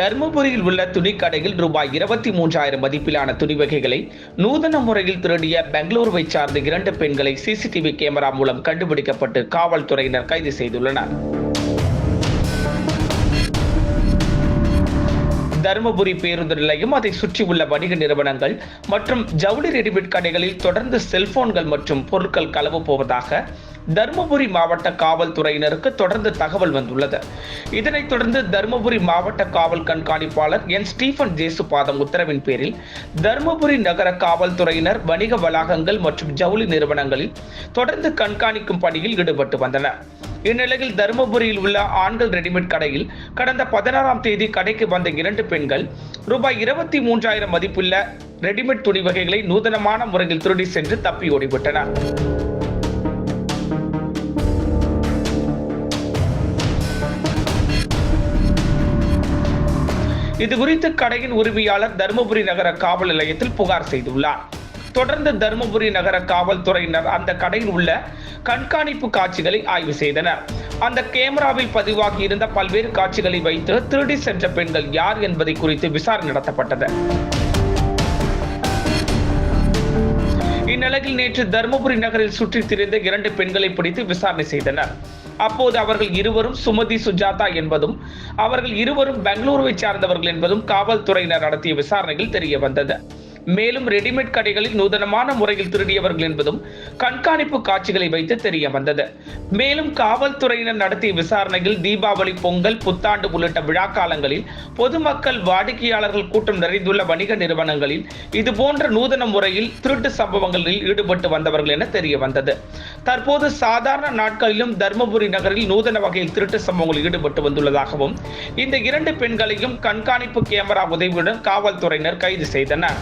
தருமபுரியில் உள்ள துணிக்கடையில் ரூபாய் இருபத்தி மூன்றாயிரம் மதிப்பிலான துணி வகைகளை நூதன முறையில் திருடிய பெங்களூருவை சார்ந்த இரண்டு பெண்களை சிசிடிவி கேமரா மூலம் கண்டுபிடிக்கப்பட்டு காவல்துறையினர் கைது செய்துள்ளனர். தருமபுரி பேருந்து நிலையம் அதை சுற்றியுள்ள வணிக நிறுவனங்கள் மற்றும் ஜவுளி ரெடிமேட் கடைகளில் தொடர்ந்து செல்போன்கள் மற்றும் பொருட்கள் களவு போவதாக தருமபுரி மாவட்ட காவல்துறையினருக்கு தொடர்ந்து தகவல் வந்துள்ளது. இதனைத் தொடர்ந்து தருமபுரி மாவட்ட காவல் கண்காணிப்பாளர் என். ஸ்டீஃபன் ஜேசுபாதம் உத்தரவின் பேரில் தருமபுரி நகர காவல்துறையினர் வணிக வளாகங்கள் மற்றும் ஜவுளி நிறுவனங்களில் தொடர்ந்து கண்காணிக்கும் பணியில் ஈடுபட்டு வந்தனர். இந்நிலையில் தருமபுரியில் உள்ள ஆண்கள் ரெடிமேட் கடையில் கடந்த பதினாறாம் தேதி கடைக்கு வந்த இரண்டு பெண்கள் ரூபாய் இருபத்தி மூன்றாயிரம் மதிப்புள்ள ரெடிமேட் துணி வகைகளை நூதனமான முறையில் திருடி சென்று தப்பி ஓடிவிட்டனர். இது குறித்து கடையின் உரிமையாளர் தருமபுரி நகர காவல் நிலையத்தில் புகார் செய்துள்ளார். தொடர்ந்து தருமபுரி நகர காவல்துறையினர் அந்த கடையில் உள்ள கண்காணிப்பு காட்சிகளை ஆய்வு செய்தனர். அந்த கேமராவில் பதிவாகி இருந்த பல்வேறு காட்சிகளை வைத்து திருடி சென்ற பெண்கள் யார் என்பதை குறித்து விசாரணை நடத்தப்பட்டது. இந்நிலையில் நேற்று தருமபுரி நகரில் சுற்றித் திரிந்த இரண்டு பெண்களை பிடித்து விசாரணை செய்தனர். அப்போது அவர்கள் இருவரும் சுமதி சுஜாதா என்பதும் அவர்கள் இருவரும் பெங்களூருவை சார்ந்தவர்கள் என்பதும் காவல்துறையினர் நடத்திய விசாரணையில் தெரிய வந்தது மேலும் ரெடிமேட் கடைகளில் நூதனமான முறையில் திருடியவர்கள் என்பதும் கண்காணிப்பு காட்சிகளை வைத்து தெரிய வந்தது மேலும் காவல்துறையினர் நடத்திய விசாரணையில் தீபாவளி பொங்கல் புத்தாண்டு உள்ளிட்ட விழா காலங்களில் பொதுமக்கள் வாடிக்கையாளர்கள் கூட்டம் நிறைந்துள்ள வணிக நிறுவனங்களில் இதுபோன்ற நூதன முறையில் திருட்டு சம்பவங்களில் ஈடுபட்டு வந்தவர்கள் என தெரிய வந்தது தற்போது சாதாரண நாட்களிலும் தருமபுரி நகரில் நூதன வகையில் திருட்டு சம்பவங்களில் ஈடுபட்டு வந்துள்ளதாகவும் இந்த இரண்டு பெண்களையும் கண்காணிப்பு கேமரா உதவியுடன் காவல்துறையினர் கைது செய்தனர்.